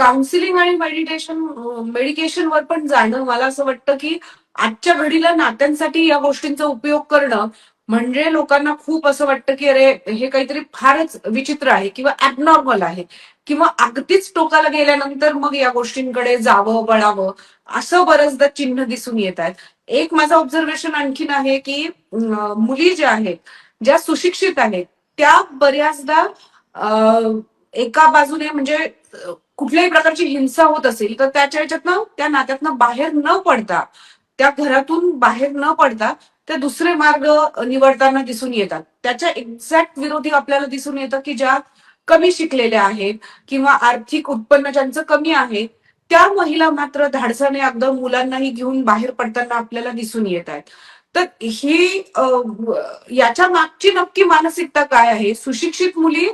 Counselling आणि meditation मेडिकेशनवर पण जाणं. मला असं वाटतं की आजच्या घडीला नात्यांसाठी या गोष्टींचा उपयोग करणं म्हणजे लोकांना खूप असं वाटतं की अरे हे काहीतरी फारच विचित्र आहे किंवा ऍबनॉर्मल आहे किंवा अगदीच टोकाला गेल्यानंतर मग या गोष्टींकडे जावं वळावं असं बरंचदा चिन्ह दिसून येत आहेत. एक माझं ऑब्झर्वेशन आणखीन आहे की मुली ज्या आहेत ज्या सुशिक्षित आहेत त्या बऱ्याचदा एका बाजूने म्हणजे कुठल्याही प्रकारची हिंसा होत असेल तर त्याच्या ह्याच्यातनं त्या नात्यातनं बाहेर न पडता त्या घरातून बाहेर न पडता ते दुसरे मार्ग निवडताना दिसून येतात. त्याच्या एक्झॅक्ट विरोधी आपल्याला दिसून येतं की ज्या कमी शिकलेल्या आहेत किंवा आर्थिक उत्पन्न ज्यांचं कमी आहे त्या महिला मात्र धाडसाने अगदी मुलांनाही घेऊन बाहेर पडताना आपल्याला दिसून येत आहेत. तर ही याच्या मागची नक्की मानसिकता काय आहे? सुशिक्षित मुली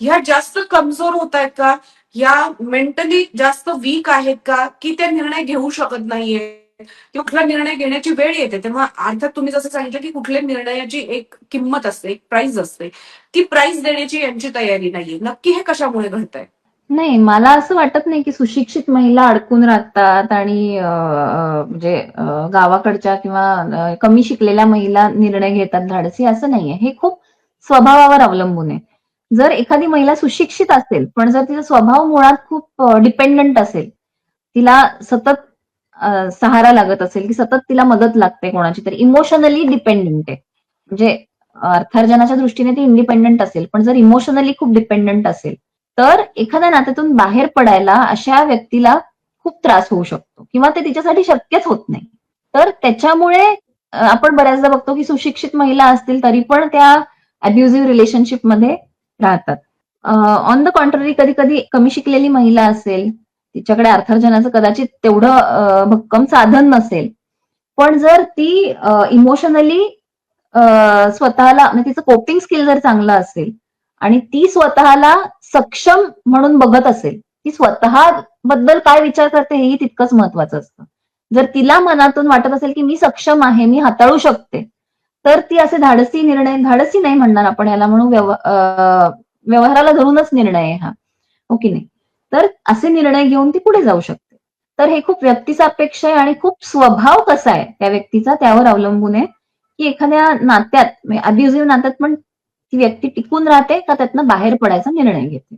ह्या जास्त कमजोर होत आहेत का? या मेंटली जास्त वीक आहेत का? की ते निर्णय घेऊ शकत नाहीये? किंवा कुठला निर्णय घेण्याची वेळ येते? तेव्हा अर्थात तुम्ही जसं सांगितलं की कुठल्या निर्णयाची एक किंमत असते एक प्राइस असते. ती प्राइस देण्याची यांची तयारी नाहीये. नक्की हे कशामुळे घडतंय? नाही मला असं वाटत नाही की सुशिक्षित महिला अडकून राहतात आणि म्हणजे गावाकडच्या किंवा कमी शिकलेल्या महिला निर्णय घेतात धाडसी. असं नाहीये. हे खूप स्वभावावर अवलंबून आहे. जर एखादी महिला सुशिक्षित असेल पण जर तिचा स्वभाव मुळात खूप डिपेंडंट असेल तिला सतत सहारा लागत असेल की सतत तिला मदत लागते कोणाची तरी इमोशनली डिपेंडंट आहे. म्हणजे अर्थार्जनाच्या दृष्टीने ती इंडिपेंडंट असेल पण जर इमोशनली खूप डिपेंडंट असेल तर एखाद्या नात्यातून बाहेर पडायला अशा व्यक्तीला खूप त्रास होऊ शकतो किंवा ते तिच्यासाठी शक्यच होत नाही. तर त्याच्यामुळे आपण बऱ्याचदा बघतो की सुशिक्षित महिला असतील तरी पण त्या अब्युझिव्ह रिलेशनशिपमध्ये राहतात. ऑन द कॉन्ट्ररी कधी कधी कमी शिकलेली महिला असेल तिच्याकडे अर्थार्जनाचं कदाचित तेवढं भक्कम साधन नसेल. पण जर ती इमोशनली स्वतःला म्हणजे तिचं कोपिंग स्किल जर चांगलं असेल आणि ती स्वतःला सक्षम म्हणून बघत असेल ती स्वतः बद्दल काय विचार करते हेही तितकंच महत्वाचं असतं. जर तिला मनातून वाटत असेल की मी सक्षम आहे मी हाताळू शकते तर ती असे धाडसी निर्णय धाडसी नाही म्हणणार आपण याला म्हणून व्यव- व्यवहाराला धरूनच निर्णय आहे हा. ओके की नाही? तर असे निर्णय घेऊन ती पुढे जाऊ शकते. तर हे खूप व्यक्तिसापेक्ष आहे आणि खूप स्वभाव कसा आहे त्या व्यक्तीचा त्यावर अवलंबून आहे की एखाद्या नात्यात म्हणजे अब्युझिव्ह नात्यात पण ती व्यक्ती टिकून राहते का त्यातनं बाहेर पडायचा निर्णय घेते?